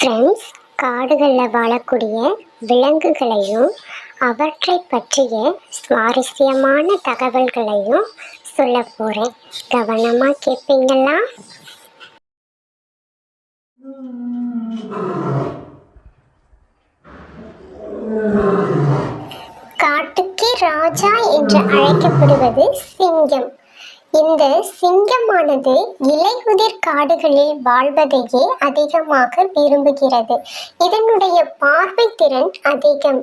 Friends காடுகளில் வாழக்கூடிய விலங்குகளையும் அவற்றை பற்றிய சுவாரஸ்யமான தகவல்களையும் சொல்ல போகிறேன் கவனமாக கேட்பீங்களா காட்டுக்கே ராஜா என்று அழைக்கப்படுவது சிங்கம். இந்த சிங்கமானது இலையுதிர் காடுகளில் வாழ்வதையே அதிகமாக விரும்புகிறது. இதனுடைய பார்வை திறன் அதிகம்.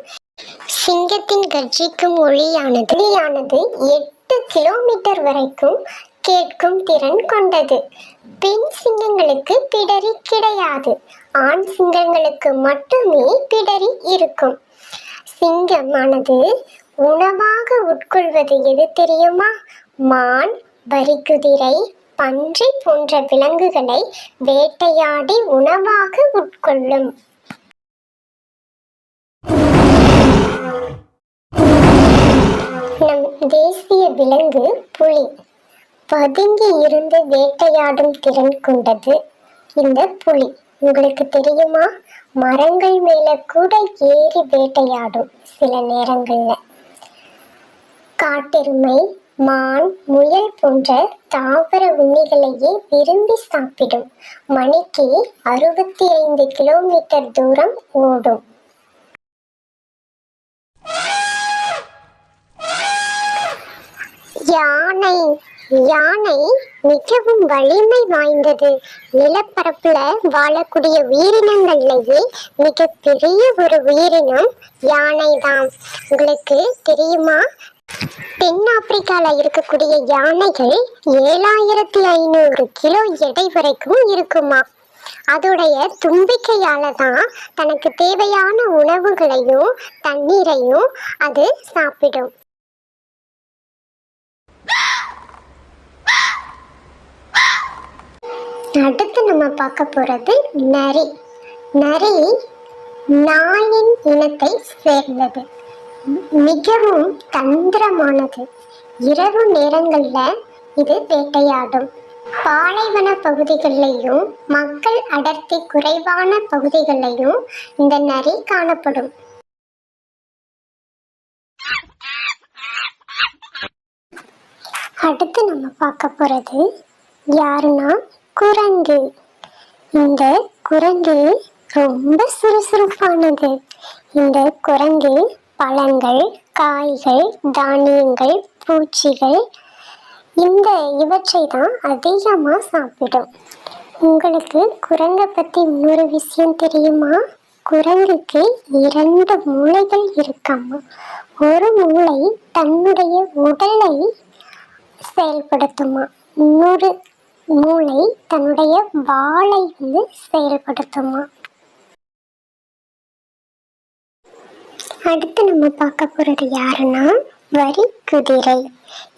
சிங்கத்தின் கர்ஜிக்கும் ஒளியானது ஒளியானது எட்டு கிலோமீட்டர் வரைக்கும் கேட்கும் திறன் கொண்டது. பெண் சிங்கங்களுக்கு பிடரி கிடையாது. ஆண் சிங்கங்களுக்கு மட்டுமே பிடரி இருக்கும். சிங்கமானது உணவாக உட்கொள்வது எது தெரியுமா? மான் வரிக்குதிரை பன்றி போன்ற விலங்குகளை வேட்டையாடி உணவாக உட்கொள்ளும். நம் தேசிய விலங்கு புலி. பதுங்கி இருந்து வேட்டையாடும் திறன் கொண்டது இந்த புலி. உங்களுக்கு தெரியுமா? மரங்கள் மேல கூட ஏறி வேட்டையாடும் சில நேரங்கள்ல. காட்டெருமை மான் முயல் போன்ற தாவர உண்ணிகளையே விரும்பி சாப்பிடும். மணிக்கு அறுபத்தி ஐந்து கிலோமீட்டர் தூரம் ஓடும். யானை யானை மிகவும் வலிமை வாய்ந்தது. நிலப்பரப்புல வாழக்கூடிய உயிரினங்கள்லயே மிகப்பெரிய ஒரு உயிரினம் யானை தான் உங்களுக்கு தெரியுமா? தென் ஆப்பிரிக்கால இருக்கக்கூடிய யானைகள் ஏழாயிரத்தி ஐநூறு கிலோ எடை வரைக்கும் இருக்குமா? அதோடைய தும்பிக்கையால தான் தனக்கு தேவையான உணவுகளையும் தண்ணீரையும் அது சாப்பிடும். அடுத்து நம்ம பார்க்க போறது நரி. நரி நாயின் இனத்தை சேர்ந்தது. மிகவும் தந்திரமானது. இரவு நேரங்களில் இது வேட்டையாடும். பாலைவன பகுதிகளிலையும் மக்கள் அடர்த்தி குறைவான பகுதிகளிலையும் இந்த நரி காணப்படும். அடுத்து நம்ம பார்க்க போறது யாருன்னா குரங்கு. இந்த குரங்கு ரொம்ப சுறுசுறுப்பானது. இந்த குரங்கு பழங்கள் காய்கள் தானியங்கள் பூச்சிகள் இந்த இவற்றை தான் அதிகமாக சாப்பிடும். உங்களுக்கு குரங்கை பற்றி இன்னொரு விஷயம் தெரியுமா? குரங்குக்கு இரண்டு மூளைகள் இருக்காமா ஒரு மூளை தன்னுடைய உடலை செயல்படுத்துமா. இன்னொரு மூளை தன்னுடைய வாளை வந்து செயல்படுத்துமா. அடுத்து நம்ம பார்க்க போகிறது யாருன்னா வரி குதிரை.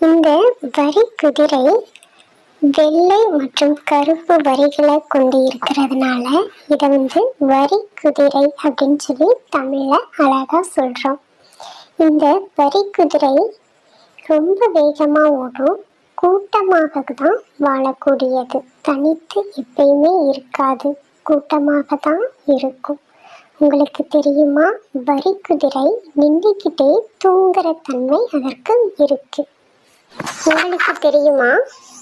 இந்த வரி குதிரை வெள்ளை மற்றும் கருப்பு வரிகளை கொண்டு இருக்கிறதுனால இதை வந்து வரி குதிரை அப்படின்னு சொல்லி தமிழில் அழகாக சொல்கிறோம் இந்த வரி குதிரை ரொம்ப வேகமாக ஓடும் கூட்டமாக தான் வாழக்கூடியது. தனித்து எப்பயுமே இருக்காது கூட்டமாக தான் இருக்கும். உங்களுக்கு தெரியுமா? வரி குதிரை நின்றுக்கிட்டே தூங்குற தன்மை அதற்கு இருக்கு. உங்களுக்கு தெரியுமா?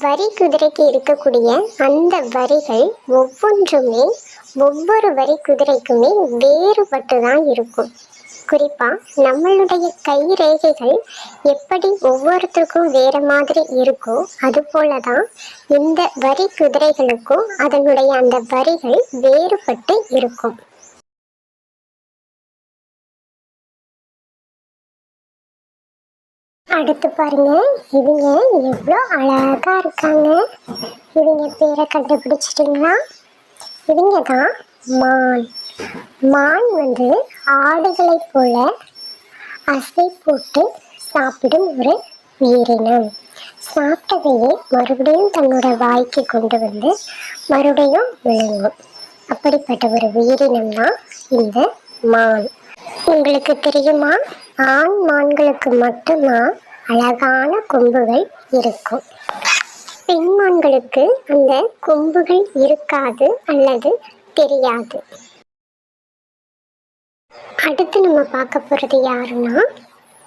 வரி குதிரைக்கு இருக்கக்கூடிய அந்த வரிகள் ஒவ்வொன்றுமே ஒவ்வொரு வரி குதிரைக்குமே வேறுபட்டு தான் இருக்கும். குறிப்பாக நம்மளுடைய கை ரேகைகள் எப்படி ஒவ்வொருத்தருக்கும் வேறு மாதிரி இருக்கோ அது போலதான் இந்த வரி குதிரைகளுக்கும் அதனுடைய அந்த வரிகள் வேறுபட்டு இருக்கும். அடுத்து பாருங்க இவங்க எவ்வளோ அழகா இருக்காங்க. இவங்க பேரை கண்டுபிடிச்சிட்டிங்களா? இவங்க தான் மான். மான் வந்து ஆடுகளைப் போல அசை போட்டு சாப்பிடும் ஒரு உயிரினம். சாப்பிட்டதையே மறுபடியும் தன்னோட வாய்க்கு கொண்டு வந்து மறுபடியும் விழுங்கும். அப்படிப்பட்ட ஒரு உயிரினம் தான் இந்த மான். உங்களுக்கு தெரியுமா? ஆண் மான்களுக்கு மட்டுமா அழகான கொம்புகள் இருக்கும். பெண் மான்களுக்கு அந்த கொம்புகள் இருக்காது அல்லது தெரியாது. அடுத்து நம்ம பார்க்க போகிறது யாருன்னா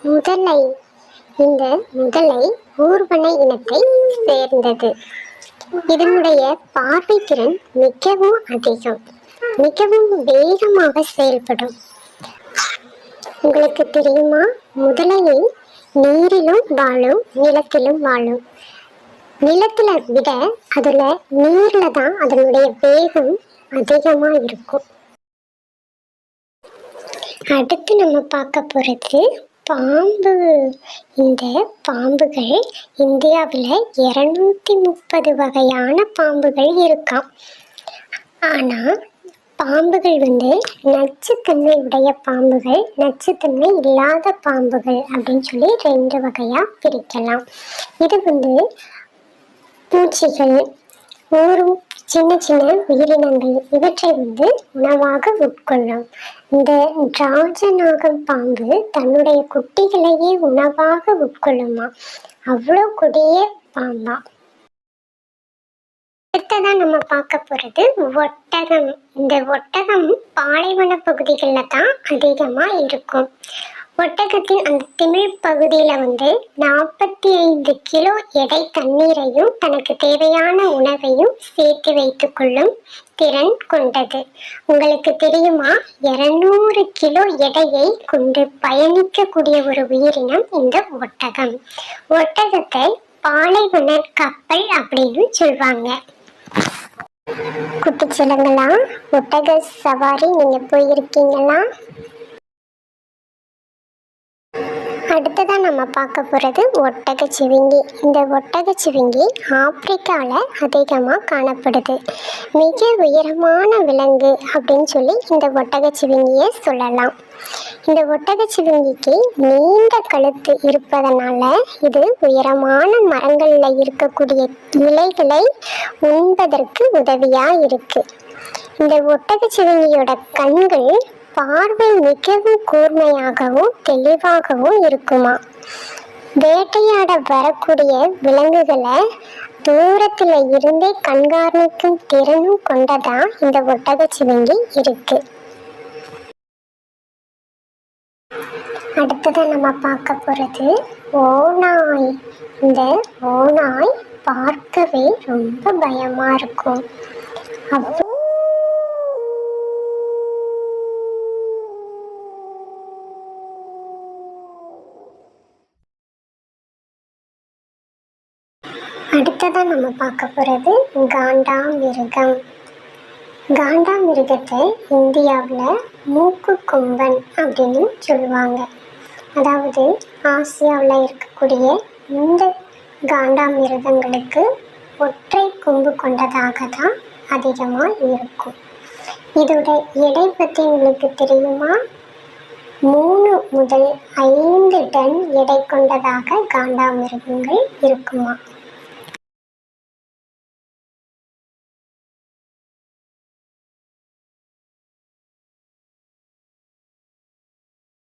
முதலை. இந்த முதலை ஊர்வன இனத்தை சேர்ந்தது. இதனுடைய பார்வை திறன் மிகவும் அதிகம். மிகவும் வேகமாக செயல்படும். உங்களுக்கு தெரியுமா? முதலையை நீரிலும் வாழும் நிலத்திலும் வாழும். நிலத்தில் விட அதில் நீரில் தான் அதனுடைய வேகம் அதிகமாக இருக்கும் அடுத்து நம்ம பார்க்க போகிறது பாம்பு. இந்த பாம்புகள் இந்தியாவில் இரநூத்தி முப்பது வகையான பாம்புகள் இருக்காம். ஆனால் பாம்புகள் வந்து நச்சுத்தன்மை உடைய பாம்புகள் நச்சுத்தன்மை இல்லாத பாம்புகள் அப்படின்னு சொல்லி ரெண்டு வகையாக பிரிக்கலாம். இது வந்து பூச்சிகள் ஊரும் சின்ன சின்ன உயிரினங்கள். இவற்றை வந்து உணவாக உட்கொள்ளும். இந்த ராஜநாகம் பாம்பு தன்னுடைய குட்டிகளையே உணவாக உட்கொள்ளுமா? அவ்வளோ கொடிய பாம்பா. அடுத்ததா நம்ம பார்க்க போகிறது ஒட்டகம். இந்த ஒட்டகம் பாலைவன பகுதிகளில் தான் அதிகமாக இருக்கும். ஒட்டகத்தின் அந்த திமிழ் பகுதியில் வந்து நாற்பத்தி ஐந்து கிலோ எடை தண்ணீரையும் தனக்கு தேவையான உணவையும் சேர்த்து வைத்துக்கொள்ளும் திறன் கொண்டது. உங்களுக்கு தெரியுமா? இருநூறு கிலோ எடையை கொண்டு பயணிக்கக்கூடிய ஒரு உயிரினம் இந்த ஒட்டகம். ஒட்டகத்தை பாலைவன கப்பல் அப்படின்னு சொல்வாங்க. குட்டிச்சிலங்களா ஒட்டக சவாரி நீங்கள் போயிருக்கீங்களா? அடுத்ததாக நம்ம பார்க்க போகிறது ஒட்டகச்சிவிங்கி இந்த ஒட்டகச்சிவிங்கி ஆப்பிரிக்காவில் அதிகமாக காணப்படுது. மிக உயரமான விலங்கு அப்படின்னு சொல்லி இந்த ஒட்டகச்சிவிங்கியை சொல்லலாம். இந்த ஒட்டகச்சிவிங்கிக்கு நீண்ட கழுத்து இருப்பதனால இது உயரமான மரங்களில் இருக்கக்கூடிய இலைகளை உண்பதற்கு உதவியாக இருக்குது இந்த ஒட்டகச்சிவிங்கியோட கண்கள் பார்வை மிகவும் கூர்மையாகவும் தெளிவாகவும் இருக்குமா? வேட்டையாட வரக்கூடிய விலங்குகளை தூரத்தில் இருந்தே கண்காணிக்கும் திறனும் கொண்டதா இந்த ஒட்டகச்சிவங்கி இருக்குது அடுத்ததாக நம்ம பார்க்க போகிறது ஓநாய். இந்த ஓநாய் பார்க்கவே ரொம்ப பயமாக இருக்கும். அப்போ அடுத்ததாக நம்ம பார்க்க போகிறது காண்டாமிருகம். காண்டாமிருகத்தை இந்தியாவில் மூக்கு கொம்பன் அப்படின்னு சொல்லுவாங்க. அதாவது ஆசியாவில் இருக்கக்கூடிய இந்த காண்டாமிருகங்களுக்கு ஒற்றை கொம்பு கொண்டதாக தான் அதிகமாக இருக்கும். இதோட எடை பற்றி உங்களுக்கு தெரியுமா? மூணு முதல் ஐந்து டன் எடை கொண்டதாக காண்டாமிருகங்கள் இருக்குமா?